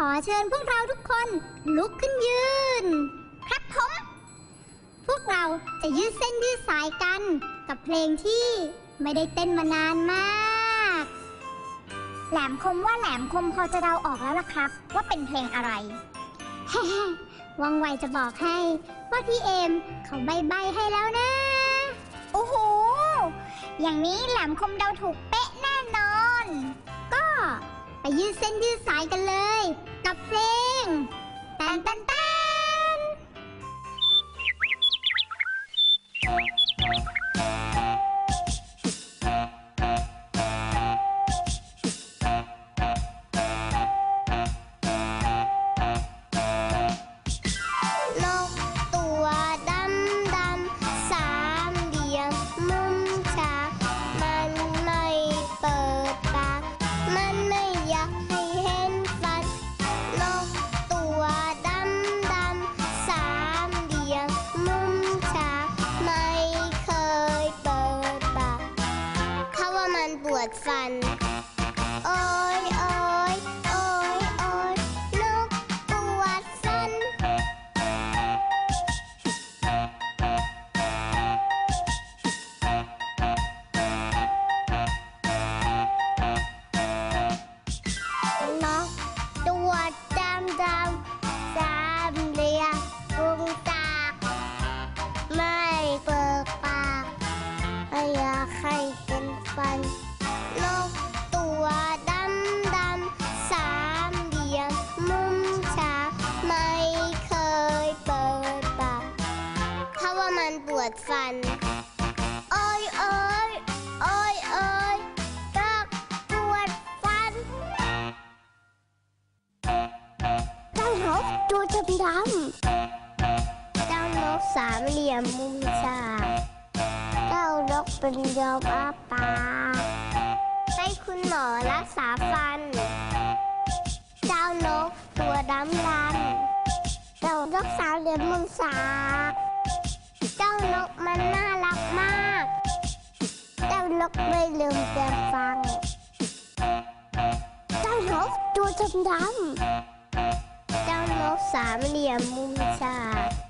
ขอเชิญพวกเราทุกคนลุกขึ้นยืน ครับผม พวกเราจะยืดเส้นยืดสายกันกับเพลงที่ไม่ได้เต้นมานานมาก แหลมคมว่าแหลมคมพอจะเดาออกแล้วล่ะครับ ว่าเป็นเพลงอะไรว่องไวจะบอกให้ว่าพี่เอมเขาใบใบให้แล้วนะ โอ้โห อย่างนี้แหลมคมเดาถูกเป๊ะแน่นอน ยืดเส้นยืดสายกันเลย กับเพลงแตนแตนแตน ปวดฟันโอ้ยโอ้ยโอ้ยโอ้ยนกปวดฟัน วดฟัน โอ้ยโอ้ยโอ้ยโอ้ยนกปวดฟันเจ้านกตัวดำดำเจ้านกสามเหลี่ยมมุมฉากเจ้านกเป็นยอมอาปากให้คุณหมอรักษาฟัน เจ้านกตัวดำดำเจ้านกสามเหลี่ยมมุมฉากเจ้า นกมันน่ารักมาก เจ้านกไม่ลืมแต่ฟัง เจ้านกตัวดำดำเจ้านกสามเหลี่ยมมุมฉาก